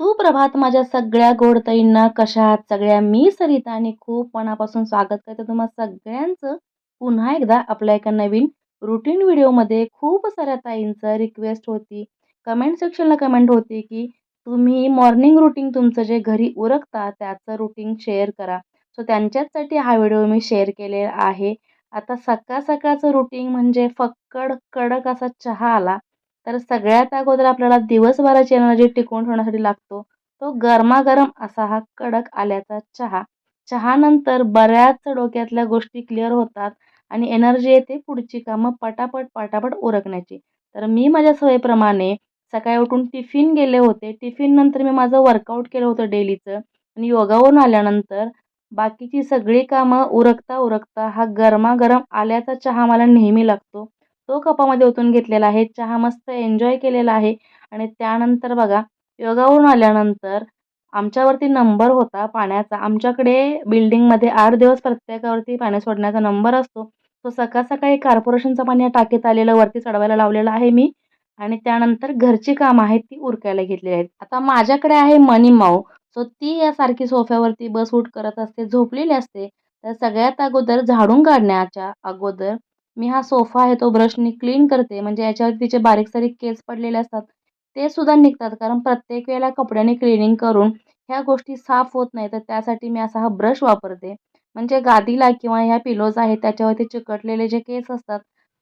सुप्रभात माझ्या सगळ्या गोडताईंना कशा आहात सगळ्या? मी सरिता आणि खूप मनापासून स्वागत करते तुम्हा सगळ्यांचं. पुन्हा एकदा आपल्या एका नवीन रुटीन व्हिडिओमध्ये खूप साऱ्या ताईंचं रिक्वेस्ट होती. कमेंट सेक्शनला कमेंट होती की तुम्ही मॉर्निंग रुटीन तुमचं जे घरी उरकता त्याचं रुटीन शेअर करा. सो त्यांच्याचसाठी हा व्हिडिओ मी शेअर केलेला आहे. आता सकाळ सकाळचं रुटीन म्हणजे फक्कड कडक असा चहा आला. तर सगळ्यात अगोदर आपल्याला दिवसभराची एनर्जी टिकवून ठेवण्यासाठी लागतो. तो गरमागरम असा हा कडक आल्याचा चहा. चहानंतर बऱ्याच डोक्यातल्या गोष्टी क्लिअर होतात आणि एनर्जी येते पुढची कामं पटापट पटापट उरकण्याची. तर मी माझ्या सवयीप्रमाणे सकाळी उठून टिफिन गेले होते. टिफिन नंतर मी माझं वर्कआउट केलं होतं डेलीचं. आणि योगावरून आल्यानंतर बाकीची सगळी कामं उरकता उरकता हा गरमागरम आल्याचा चहा मला नेहमी लागतो. तो कपामध्ये ओतून घेतलेला आहे. चहा मस्त एन्जॉय केलेला आहे. आणि त्यानंतर बघा योगावरून आल्यानंतर आमच्यावरती नंबर होता पाण्याचा. आमच्याकडे बिल्डिंगमध्ये आठ दिवस प्रत्येकावरती पाणी सोडण्याचा नंबर असतो. तो सकाळ सकाळी कॉर्पोरेशनचं पाणी या टाकीत आलेलं वरती चढवायला लावलेलं आहे मी. आणि त्यानंतर घरची कामं आहेत ती उरकायला घेतलेली आहेत. आता माझ्याकडे आहे मनी माऊ. सो ती यासारखी सोफ्यावरती बस उठ करत असते झोपलेली असते. तर सगळ्यात अगोदर झाडून काढण्याच्या अगोदर मी हा सोफा आहे तो ब्रशनी क्लीन करते. म्हणजे याच्यावर तिचे बारीक सारीक केस पडलेले असतात ते सुद्धा निघतात. कारण प्रत्येक वेळेला कपड्याने क्लिनिंग करून ह्या गोष्टी साफ होत नाही. तर त्यासाठी मी असा हा ब्रश वापरते. म्हणजे गादीला किंवा ह्या पिलोज आहेत त्याच्यावरती चिकटलेले जे केस असतात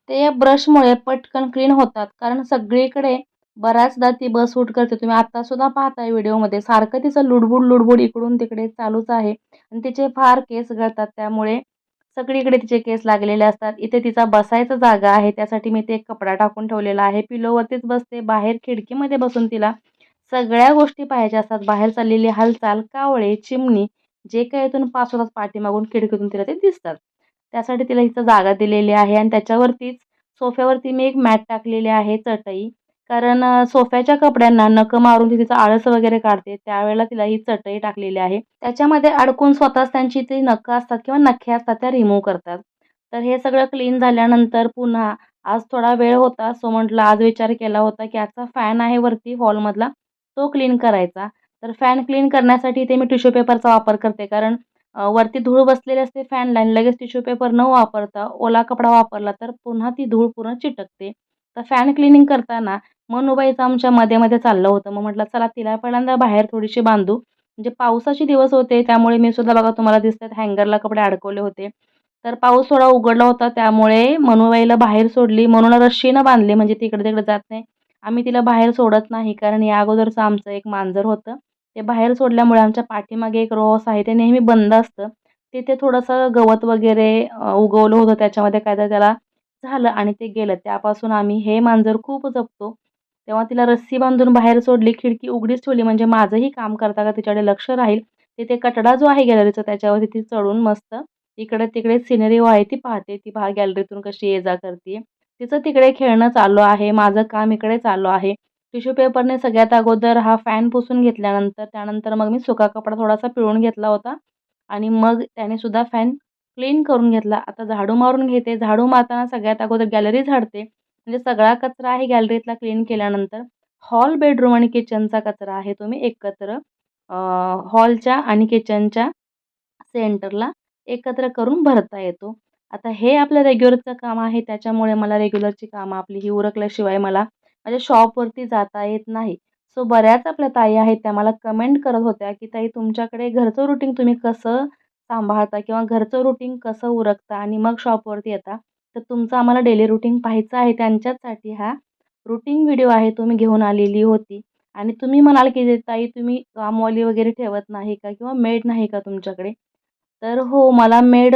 ते या ब्रशमुळे पटकन क्लीन होतात. कारण सगळीकडे बऱ्याचदा ती बस सूट करते. तुम्ही आत्तासुद्धा पाहताय व्हिडिओमध्ये. सारखं तिचं लुडबुड लुडबुड इकडून तिकडे चालूच आहे. आणि तिचे फार केस गळतात. त्यामुळे सगळीकडे तिचे केस लागलेले असतात. इथे तिचा बसायचा जागा आहे. त्यासाठी मी ते एक कपडा टाकून ठेवलेला आहे. पिलोवरतीच बसते. बाहेर खिडकीमध्ये बसून तिला सगळ्या गोष्टी पाहायच्या असतात. बाहेर चाललेली हालचाल कावळे चिमणी जे काही इथून पाच होतात पाठीमागून खिडकीतून तिला ते दिसतात. त्यासाठी तिला इथं जागा दिलेली आहे आणि त्याच्यावरतीच सोफ्यावरती मी एक मॅट टाकलेली आहे चटई. कारण सोफ्याच्या कपड्यांना नखं मारून ती तिचं आळस वगैरे काढते त्यावेळेला तिला ही चटई टाकलेली आहे. त्याच्यामध्ये अडकून स्वतःच त्यांची ती नखं असतात किंवा नखे असतात त्या रिमूव्ह करतात. तर हे सगळं क्लीन झाल्यानंतर पुन्हा आज थोडा वेळ होता सो म्हटलं आज विचार केला होता की आजचा फॅन आहे वरती हॉलमधला तो क्लीन करायचा. तर फॅन क्लीन करण्यासाठी ते मी टिश्यू पेपरचा वापर करते कारण वरती धूळ बसलेली असते फॅनला लाईन लगेच टिश्यू पेपर न वापरता ओला कपडा वापरला तर पुन्हा ती धूळ पूर्ण चिटकते. तर फॅन क्लिनिंग करताना मनुबाईचं आमच्या मध्ये मध्ये चाललं होतं. मग म्हटलं चला तिला पहिल्यांदा बाहेर थोडीशी बांधू. म्हणजे पावसाचे दिवस होते त्यामुळे मी सुद्धा बघा तुम्हाला दिसतात हँगरला कपडे अडकवले होते. तर पाऊस थोडा उघडला होता त्यामुळे मनुबाईला बाहेर सोडली. म्हणून रश्शीनं बांधली म्हणजे तिकडे तिकडे जात नाही. आम्ही तिला बाहेर सोडत नाही कारण या अगोदरचं आमचं एक मांजर होतं. ते बाहेर सोडल्यामुळे आमच्या पाठीमागे एक रोस आहे ते नेहमी बंद असतं. तिथे थोडंसं गवत वगैरे उगवलं होतं त्याच्यामध्ये काय तर त्याला झालं आणि ते गेलं. त्यापासून आम्ही हे मांजर खूप जपतो. तेव्हा तिला रस्सी बांधून बाहेर सोडली खिडकी उघडीच ठेवली. म्हणजे माझंही काम करता का तिच्याकडे लक्ष राहील. तिथे कटडा जो आहे गॅलरीचा त्याच्यावरती ती चढून मस्त इकडे तिकडे सिनरी आहे ती पाहते. ती पहा गॅलरीतून कशी ये जा करते तिचं तिकडे खेळणं चालू आहे. माझं काम इकडे चालू आहे. टिश्यू पेपरने सगळ्यात अगोदर हा फॅन पुसून घेतल्यानंतर त्यानंतर मग मी सुका कपडा थोडासा पिळून घेतला होता. आणि मग त्याने सुद्धा फॅन क्लीन करून घेतला. आता झाडू मारून घेते. झाडू मारताना सगळ्यात अगोदर गॅलरी झाडते. म्हणजे सगळा कचरा आहे गॅलरीतला क्लीन केल्यानंतर हॉल बेडरूम आणि किचनचा कचरा आहे तो मी एकत्र हॉलच्या आणि किचनच्या सेंटरला एकत्र करून भरता येतो. आता हे आपलं रेग्युलरचं काम आहे. त्याच्यामुळे मला रेग्युलरची कामं आपली ही उरकल्याशिवाय मला माझ्या शॉपवरती जाता येत नाही. सो बऱ्याच आपल्या ताई आहेत त्या मला कमेंट करत होत्या की ताई तुमच्याकडे घरचं रुटीन तुम्ही कसं सांभाळता किंवा घरचं रुटीन कसं उरकता आणि मग शॉपवरती येता तर तुमचं आम्हाला डेली रुटीन पाहायचं आहे. त्यांच्याचसाठी हा रुटीन व्हिडिओ आहे. तुम्ही घेऊन आलेली होती. आणि तुम्ही म्हणाल की ताई तुम्ही कामवाली वगैरे ठेवत नाही का किंवा मेड नाही का तुमच्याकडे? तर हो मला मेड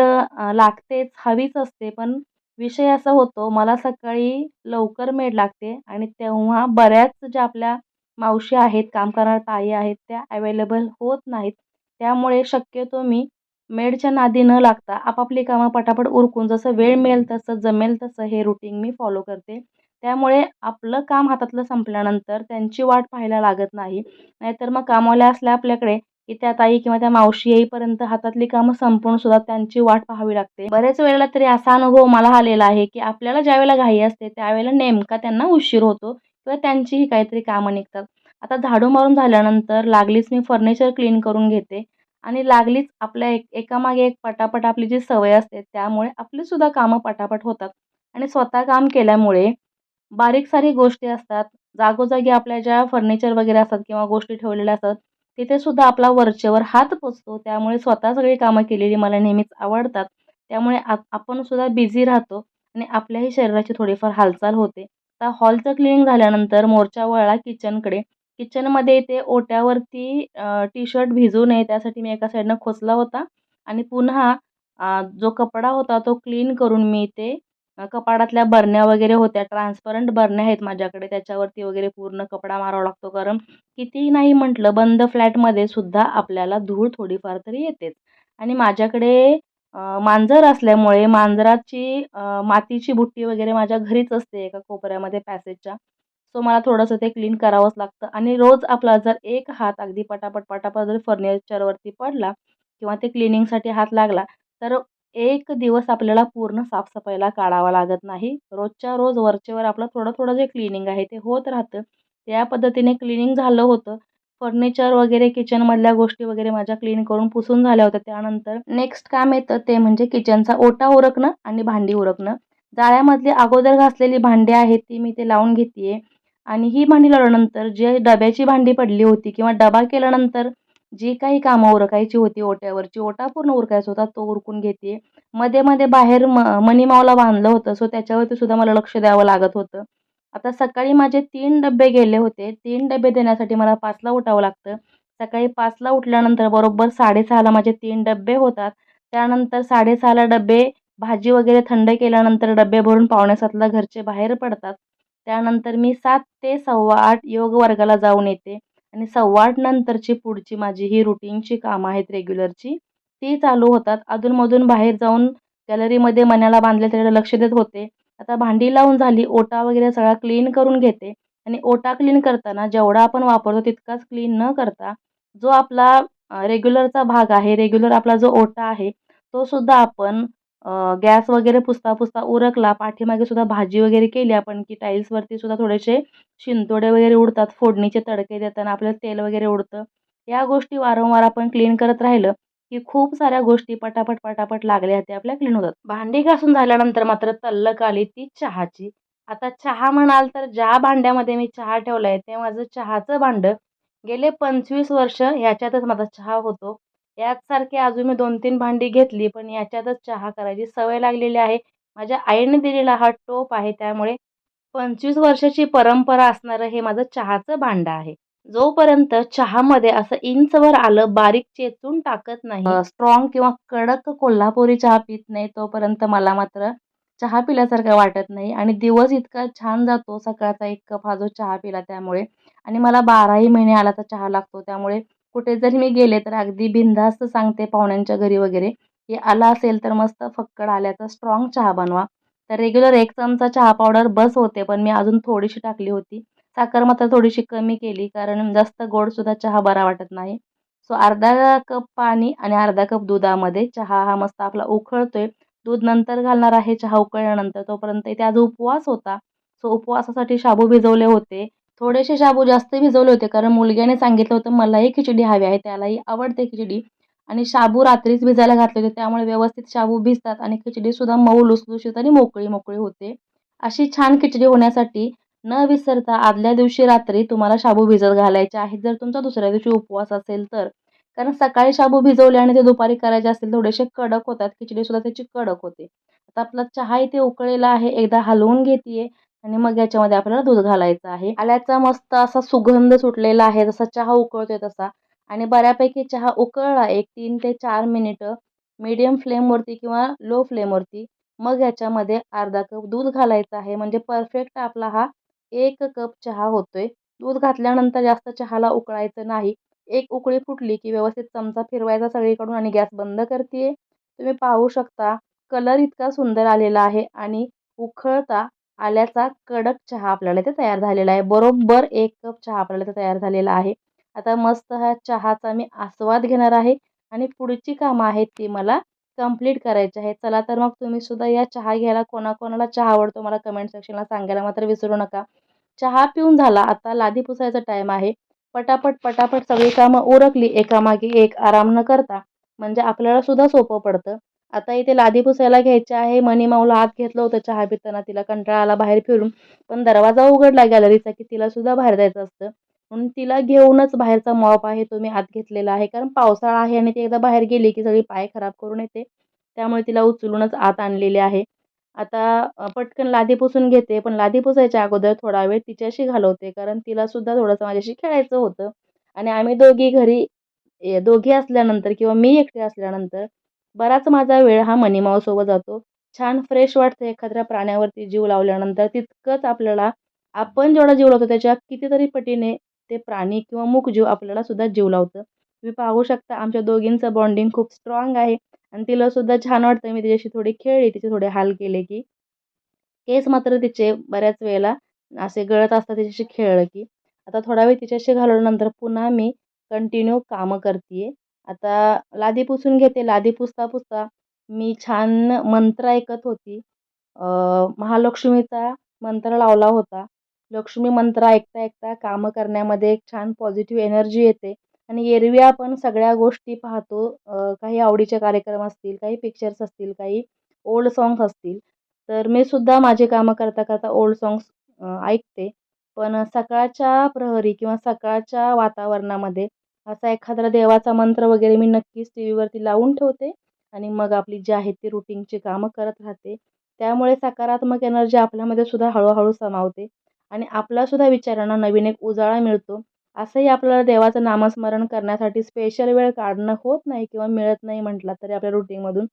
लागतेच हवीच असते. पण विषय असा होतो मला सकाळी लवकर मेड लागते आणि तेव्हा बऱ्याच ज्या आपल्या मावशी आहेत काम करणाऱ्या ताई आहेत त्या अवेलेबल होत नाहीत. त्यामुळे शक्यतो मी मेडच्या नादी न लागता आपापली कामं पटापट उरकून जसं वेळ मिळेल तसं जमेल तसं हे रुटीन मी फॉलो करते. त्यामुळे आपलं काम हातातलं संपल्यानंतर त्यांची वाट पाहायला लागत नाही. नाहीतर मग कामवाल्या असल्या आपल्याकडे की त्या ताई किंवा त्या मावशी येईपर्यंत हातातली कामं संपून सुद्धा त्यांची वाट पाहावी लागते. बरेच वेळेला तरी असा अनुभव मला आलेला आहे की आपल्याला ज्यावेळेला घाई असते त्यावेळेला नेमका त्यांना उशीर होतो किंवा त्यांचीही काहीतरी कामं निघतात. आता झाडू मारून झाल्यानंतर लागलीच मी फर्निचर क्लीन करून घेते. आणि लागलीच आपल्या एक एकामागे एक पटापट आपली जी सवय असते त्यामुळे आपलीसुद्धा कामं पटापट होतात. आणि स्वतः काम केल्यामुळे बारीक सारी गोष्टी असतात. जागोजागी आपल्या ज्या फर्निचर वगैरे असतात किंवा गोष्टी ठेवलेल्या असतात तिथे सुद्धा आपला वरचेवर हात पोचतो. त्यामुळे स्वतः सगळी कामं केलेली मला नेहमीच आवडतात. त्यामुळे आप आपण सुद्धा बिझी राहतो आणि आपल्याही शरीराची थोडीफार हालचाल होते. आता हॉलचं क्लिनिंग झाल्यानंतर मोर्चा वळला किचनकडे किचनमध्ये ते ओट्यावरती टी शर्ट भिजू नये त्यासाठी मी एका साईडनं खोचला होता. आणि पुन्हा जो कपडा होता तो क्लीन करून मी ते कपाडातल्या बरण्या वगैरे होत्या ट्रान्सपरंट बरण्या आहेत माझ्याकडे त्याच्यावरती वगैरे पूर्ण कपडा मारावा लागतो. कारण कितीही नाही म्हटलं बंद फ्लॅटमध्ये सुद्धा आपल्याला धूळ थोडीफार तरी येतेच. आणि माझ्याकडे मांजर असल्यामुळे मांजराची मातीची बुट्टी वगैरे माझ्या घरीच असते एका कोपऱ्यामध्ये पॅसेजच्या. सो मला थोडंसं ते क्लीन करावंच लागतं. आणि रोज आपला जर एक हात अगदी पटापट पटापट जर फर्निचरवरती पडला किंवा ते क्लिनिंगसाठी हात लागला तर एक दिवस आपल्याला पूर्ण साफसफाईला काढावा लागत नाही. रोजच्या रोज वरचेवर आपलं थोडं थोडं जे क्लिनिंग आहे ते होत राहतं. त्या पद्धतीने क्लिनिंग झालं होतं. फर्निचर वगैरे किचनमधल्या गोष्टी वगैरे माझ्या क्लीन करून पुसून झाल्या होत्या. त्यानंतर नेक्स्ट काम येतं ते म्हणजे किचनचा ओटा उरकणं आणि भांडी उरकणं. जाळ्यामधली अगोदर घासलेली भांडी आहेत ती मी ते लावून घेते आणि ही भांडी लावल्यानंतर जे डब्याची भांडी पडली होती किंवा डबा केल्यानंतर जी काही कामं उरकायची होती ओट्यावरची ओटा पूर्ण उरकायचा होता तो उरकून घेते. मध्ये मध्ये बाहेर म मनीमावला बांधलं होतं सो त्याच्यावरती सुद्धा मला लक्ष द्यावं लागत होतं. आता सकाळी माझे तीन डबे गेले होते. तीन डबे देण्यासाठी मला पाचला उठावं लागतं. सकाळी पाचला उठल्यानंतर बरोबर साडेसहाला माझे तीन डबे होतात. त्यानंतर साडेसहाला डबे भाजी वगैरे थंड केल्यानंतर डबे भरून पावणे घरचे बाहेर पडतात. त्यानंतर मी सात ते सव्वा आठ योग वर्गाला जाऊन येते. आणि सव्वा आठ नंतरची पुढची माझी ही रुटीनची कामं आहेत रेग्युलरची ती चालू होतात. अधूनमधून बाहेर जाऊन गॅलरीमध्ये मण्याला बांधले त्याकडे लक्ष देत होते. आता भांडी लावून झाली ओटा वगैरे सगळा क्लीन करून घेते. आणि ओटा क्लीन करताना जेवढा आपण वापरतो तितकाच क्लीन न करता जो आपला रेग्युलरचा भाग आहे रेग्युलर आपला जो ओटा आहे तो सुद्धा आपण गॅस वगैरे पुसता पुसता उरकला पाठीमागे सुद्धा भाजी वगैरे केली आपण की टाईल्सवरती सुद्धा थोडेसे शिंतोडे वगैरे उडतात फोडणीचे तडके देताना आपल्याला तेल वगैरे उडतं. या गोष्टी वारंवार आपण क्लीन करत राहिलं की खूप साऱ्या गोष्टी पटापट पटापट लागल्या ते आपल्या क्लीन होतात. भांडी घासून झाल्यानंतर मात्र तल्लक आली ती चहाची. आता चहा म्हणाल तर ज्या भांड्यामध्ये मी चहा ठेवला आहे ते माझं चहाचं भांडं. गेले पंचवीस वर्ष ह्याच्यातच माझा चहा होतो. याचसारखी अजून मी दोन तीन भांडी घेतली पण याच्यातच चहा करायची सवय लागलेली आहे. माझ्या आईने दिलेला हा टोप आहे त्यामुळे पंचवीस वर्षाची परंपरा असणारं हे माझं चहाचं भांडं आहे. जोपर्यंत चहामध्ये असं इंचवर आलं बारीक चेचून टाकत नाही स्ट्रॉंग किंवा कडक कोल्हापुरी चहा पित नाही तोपर्यंत मला मात्र चहा पिल्यासारखं वाटत नाही. आणि दिवस इतका छान जातो सकाळचा एक कप हा जो चहा पिला त्यामुळे. आणि मला बाराही महिने आला तर चहा लागतो त्यामुळे कुठे जरी मी गेले तर अगदी बिनधास्त सांगते पाहुण्यांच्या घरी वगैरे की आला असेल तर मस्त फक्कड आल्याचा स्ट्रॉंग चहा बनवा. तर रेग्युलर एक चमचा चहा पावडर बस होते पण मी अजून थोडीशी टाकली होती. साखर मात्र थोडीशी कमी केली कारण जास्त गोडसुद्धा चहा बरा वाटत नाही. सो अर्धा कप पाणी आणि अर्धा कप दुधामध्ये चहा हा मस्त आपला उकळतोय दूध नंतर घालणार आहे चहा उकळल्यानंतर तोपर्यंत इथे आज उपवास होता. सो उपवासासाठी शाबू भिजवले होते. थोडेसे शाबू जास्त भिजवले होते कारण मुलग्याने सांगितलं होतं मलाही खिचडी हवी आहे त्यालाही आवडते खिचडी. आणि शाबू रात्रीच भिजायला घातले होते त्यामुळे व्यवस्थित शाबू भिजतात आणि खिचडीसुद्धा मऊ लुसलुशीत आणि मोकळी मोकळी होते. अशी छान खिचडी होण्यासाठी न विसरता आदल्या दिवशी रात्री तुम्हाला शाबू भिजत घालायचे आहेत. जर तुमचा दुसऱ्या दिवशी उपवास असेल तर. कारण सकाळी शाबू भिजवले आणि ते दुपारी करायचे असतील थोडेसे कडक होतात खिचडीसुद्धा त्याची कडक होते. आता आपला चहा इथे उकळलेला आहे एकदा हलवून घेते आणि मग याच्यामध्ये आपल्याला दूध घालायचं आहे. आल्याचा मस्त असा सुगंध सुटलेला आहे जसा चहा उकळतोय तसा. आणि बऱ्यापैकी चहा उकळला एक तीन ते चार मिनिटं मीडियम फ्लेमवरती किंवा लो फ्लेमवरती मग याच्यामध्ये अर्धा कप दूध घालायचं आहे. म्हणजे परफेक्ट आपला हा एक कप चहा होतोय. दूध घातल्यानंतर जास्त चहाला उकळायचं नाही. एक उकळी फुटली की व्यवस्थित चमचा फिरवायचा सगळीकडून आणि गॅस बंद करते तुम्ही पाहू शकता कलर इतका सुंदर आलेला आहे आणि उखळता आल्याचा कडक चहा आपल्याला इथे तयार झालेला आहे. बरोबर एक कप चहा आपल्याला इथे तयार झालेला आहे. आता मस्त हा चहाचा मी आस्वाद घेणार आहे आणि पुढची कामं आहेत ती मला कंप्लीट करायची आहे चला तर मग तुम्ही सुद्धा या चहा घ्यायला कोणाकोणाला चहा आवडतो मला कमेंट सेक्शनला सांगायला मात्र विसरू नका. चहा पिऊन झाला. आता लादी पुसायचा टाईम आहे. पटापट पटापट सगळी कामं उरकली. एकामागे एक आराम न करता. म्हणजे आपल्याला सुद्धा सोपं पडतं. आता इथे लादी पुसायला घ्यायचे आहे. मनी माऊला आत घेतलं होतं चहा पिताना. तिला कंटाळा आला बाहेर फिरून. पण दरवाजा उघडला गॅलरीचा की तिला सुद्धा बाहेर जायचं असतं. म्हणून तिला घेऊनच बाहेरचा मॉप आहे तो मी आत घेतलेला आहे. कारण पावसाळा आहे आणि ती एकदा बाहेर गेली की सगळी पाय खराब करून येते. त्यामुळे तिला उचलूनच आत आणलेले आहे. आता पटकन लादी पुसून घेते. पण लादी पुसायच्या अगोदर थोडा वेळ तिच्याशी घालवते. कारण तिला सुद्धा थोडंसं माझ्याशी खेळायचं होतं. आणि आम्ही दोघी घरी दोघी असल्यानंतर किंवा मी एकटे असल्यानंतर बराच माझा वेळ हा मनीमाऊसोबत जातो. छान फ्रेश वाटतं एखाद्या प्राण्यावरती जीव लावल्यानंतर तितकंच आपल्याला आपण जेवढा जीव लावतो त्याच्या कितीतरी पटीने ते प्राणी किंवा मूकजीव आपल्याला सुद्धा जीव लावतं. तुम्ही पाहू शकता आमच्या दोघींचं बॉन्डिंग खूप स्ट्रॉंग आहे आणि तिला सुद्धा छान वाटतं. मी तिच्याशी थोडी खेळली तिचे थोडे हाल केले की. केस मात्र तिचे बऱ्याच वेळेला असे गळत असतात तिच्याशी खेळलं की. आता थोडा वेळ तिच्याशी घालवल्यानंतर पुन्हा मी कंटिन्यू कामं करते आता लादी पुसून घेते. लादी पुसता पुसता मी छान मंत्र ऐकत होती. महालक्ष्मीचा मंत्र लावला होता. लक्ष्मी मंत्र ऐकता ऐकता कामं करण्यामध्ये एक छान पॉझिटिव्ह एनर्जी येते. आणि एरवी आपण सगळ्या गोष्टी पाहतो. काही आवडीचे कार्यक्रम असतील काही पिक्चर्स असतील काही ओल्ड सॉंग्स असतील. तर मी सुद्धा माझे कामं करता करता ओल्ड सॉंग्स ऐकते. पण सकाळच्या प्रहरी किंवा सकाळच्या वातावरणामध्ये असा एखादा देवाचा मंत्र वगैरे मी नक्कीच टी व्हीवरती लावून ठेवते आणि मग आपली जी आहे ती रुटीनची कामं करत राहते. त्यामुळे सकारात्मक एनर्जी आपल्यामध्ये सुद्धा हळूहळू समावते आणि आपलासुद्धा विचारांना नवीन एक उजाळा मिळतो. असंही आपल्याला देवाचं नामस्मरण करण्यासाठी स्पेशल वेळ काढणं होत नाही किंवा मिळत नाही म्हटला तरी आपल्या रुटीनमधून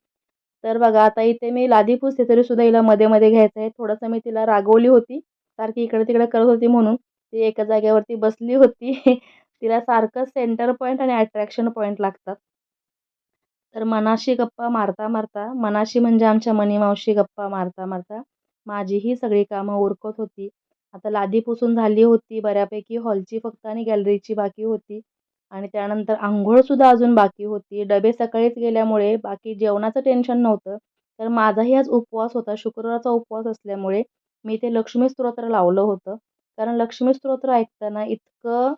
तर बघा आता इथे मी लादी पुसते तरी सुद्धा हिला मध्ये मध्ये घ्यायचं आहे. थोडंसं मी तिला रागवली होती सारखी इकडे तिकडे करत होती म्हणून. ती एका जागेवरती बसली होती. तिला सारखं सेंटर पॉईंट आणि अट्रॅक्शन पॉईंट लागतात. तर मनाशी गप्पा मारता मारता मनाशी म्हणजे आमच्या मनीमावशी गप्पा मारता मारता माझीही सगळी कामं उरकत होती. आता लादी पुसून झाली होती बऱ्यापैकी हॉलची फक्त आणि गॅलरीची बाकी होती. आणि त्यानंतर आंघोळसुद्धा अजून बाकी होती. डबे सकाळीच गेल्यामुळे बाकी जेवणाचं टेन्शन नव्हतं. तर माझाही आज उपवास होता. शुक्रवारचा उपवास असल्यामुळे मी ते लक्ष्मी स्तोत्र लावलं होतं. कारण लक्ष्मी स्तोत्र ऐकताना इतकं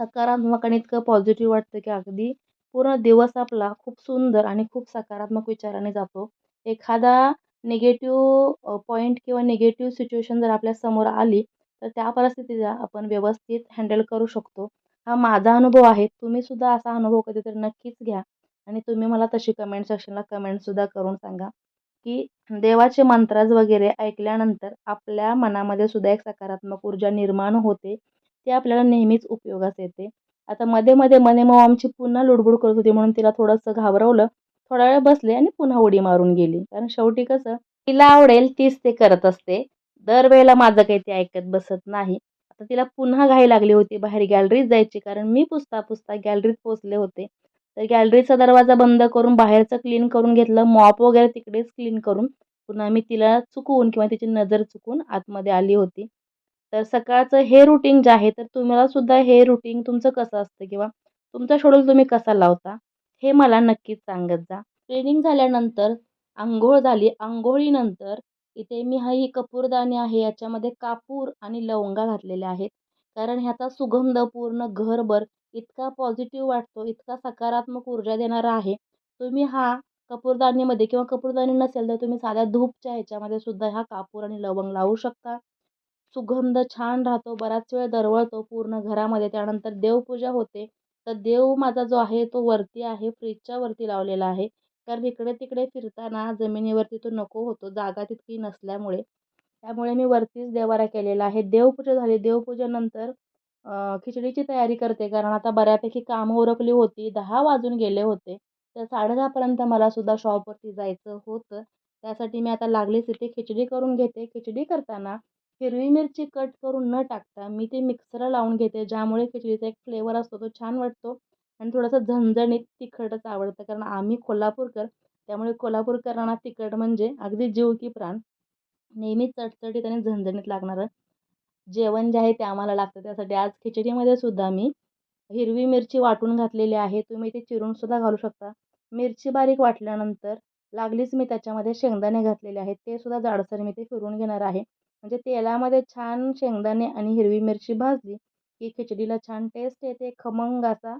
सकारात्मक आणि इतकं पॉझिटिव्ह वाटतं की अगदी पूर्ण दिवस आपला खूप सुंदर आणि खूप सकारात्मक विचाराने जातो. एखादा निगेटिव्ह पॉईंट किंवा निगेटिव्ह सिच्युएशन जर आपल्यासमोर आली तर त्या परिस्थितीला आपण व्यवस्थित हँडल करू शकतो. हा माझा अनुभव आहे. तुम्हीसुद्धा असा अनुभव कधीतरी नक्कीच घ्या आणि तुम्ही मला तशी कमेंट सेक्शनला कमेंटसुद्धा करून सांगा. की देवाचे मंत्राज वगैरे ऐकल्यानंतर आपल्या मनामध्ये सुद्धा एक सकारात्मक ऊर्जा निर्माण होते. ते आपल्याला नेहमीच उपयोगास येते. आता मध्ये मध्ये मने मऊ आमची पुन्हा लुडबुड करत होती म्हणून तिला थोडंसं घाबरवलं. थोडा वेळ बसले आणि पुन्हा उडी मारून गेली. कारण शेवटी कसं तिला आवडेल तीच ते करत असते. दरवेळेला माझं काही ते ऐकत बसत नाही. आता तिला पुन्हा घाई लागली होती बाहेर गॅलरीत जायची कारण मी पुसता पुसता गॅलरीत पोचले होते. तर गॅलरीचा दरवाजा बंद करून बाहेरचं क्लीन करून घेतलं. मॉप वगैरे तिकडेच क्लीन करून पुन्हा मी तिला चुकवून किंवा तिची नजर चुकून आतमध्ये आली होती. तर सकाळचं हे रुटीन जे आहे तर तुम्हाला सुद्धा हे रुटीन तुमचं कसं असतं किंवा तुमचा शेड्यूल तुम्ही कसा लावता हे मला नक्कीच सांगत जा. ट्रेनिंग झाल्यानंतर आंघोळ झाली आंघोळीनंतर इथे मी हा ही कपूरदाणी आहे याच्यामध्ये कापूर आणि लवंगा घातलेल्या आहेत. कारण ह्याचा सुगंध पूर्ण घरभर इतका पॉझिटिव्ह वाटतो इतका सकारात्मक ऊर्जा देणारा आहे. तुम्ही हा कपूरदानीमध्ये किंवा कपूरदानी नसेल तर तुम्ही साध्या धूपच्या ह्याच्यामध्ये सुद्धा हा कापूर आणि लवंग लावू शकता. सुगंध छान राहतो बराच वेळ दरवळतो पूर्ण घरामध्ये. त्यानंतर देवपूजा होते. तर देव माझा जो आहे तो वरती आहे फ्रीजच्या वरती लावलेला आहे. कारण इकडे तिकडे फिरताना जमिनीवरती तो नको होतो जागा तितकी नसल्यामुळे. त्यामुळे मी वरतीच देवारा केलेला आहे देवपूजा झाली. देवपूजेनंतर खिचडीची तयारी करते. कारण आता बऱ्यापैकी कामं उरकली होती. दहा वाजून गेले होते. तर साडेदहापर्यंत मला सुद्धा शॉपवरती जायचं होतं. त्यासाठी मी आता लागलीच इथे खिचडी करून घेते. खिचडी करताना हिरवी मिरची कट करून न टाकता मी ते मिक्सरला लावून घेते ज्यामुळे खिचडीचा एक फ्लेवर असतो तो छान वाटतो आणि थोडंसं झणझणीत तिखटच आवडतं. कारण आम्ही कोल्हापूरकर त्यामुळे कोल्हापूरकरांना तिखट म्हणजे अगदी जीव की प्राण. नेहमी चटचटीत आणि झणझणीत लागणारं जेवण जे आहे ते आम्हाला लागतं. त्यासाठी आज खिचडीमध्ये सुद्धा मी हिरवी मिरची वाटून घातलेली आहे. तुम्ही ते चिरूनसुद्धा घालू शकता. मिरची बारीक वाटल्यानंतर लागलीच मी त्याच्यामध्ये शेंगदाणे घातलेले आहेत. ते सुद्धा जाडसर मी ते फिरून घेणार आहे. म्हणजे तेलामध्ये छान शेंगदाणे आणि हिरवी मिरची भाजली की खिचडीला छान टेस्ट येते. खमंग असा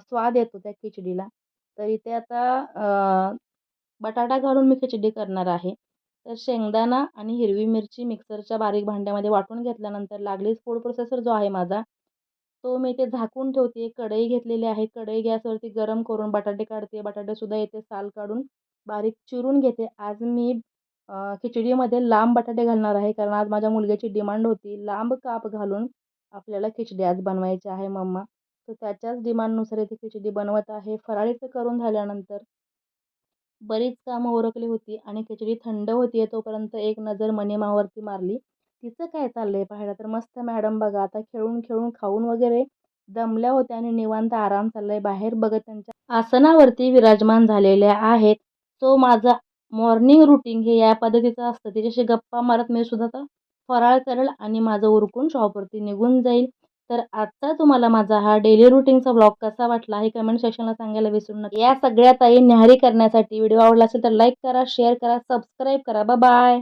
स्वाद येतो त्या खिचडीला. तर इथे आता बटाटा घालून मी खिचडी करणार आहे. तर शेंगदाणा आणि हिरवी मिरची मिक्सरच्या बारीक भांड्यामध्ये वाटून घेतल्यानंतर लागलीच फूड प्रोसेसर जो आहे माझा तो मी इथे झाकून ठेवते. कढई घेतलेली आहे. कढई गॅसवरती गरम करून बटाटे काढते. बटाटेसुद्धा इथे साल काढून बारीक चिरून घेते. आज मी खिचडीमध्ये लांब बटाटे घालणार आहे. कारण आज माझ्या मुलग्याची डिमांड होती लांब काप घालून आपल्याला खिचडी आज बनवायची आहे मम्मा. तर त्याच्याच डिमांडनुसार इथे खिचडी बनवत आहे. फराळीचं करून झाल्यानंतर बरीच कामं ओरकली होती आणि खिचडी थंड होती आहे तोपर्यंत एक नजर मनीमावरती मारली. तिचं काय चाललंय पाहायला तर मस्त मॅडम बघा आता खेळून खेळून खाऊन वगैरे दमल्या होत्या आणि निवांत आराम चाललाय. बाहेर बघत त्यांच्या आसनावरती विराजमान झालेल्या आहेत. तो माझा मॉर्निंग रुटीन हे या पद्धतीचं असतं. त्याच्याशी गप्पा मारत मी सुद्धा तर फराळ करेल आणि माझं उरकून शॉपवरती निघून जाईल. तर आजचा तुम्हाला माझा हा डेली रुटीनचा ब्लॉग कसा वाटला हे कमेंट सेक्शनला सांगायला विसरू नका. या सगळ्या ताई न्याहारी करण्यासाठी व्हिडिओ आवडला असेल तर लाईक करा शेअर करा सबस्क्राईब करा. बाय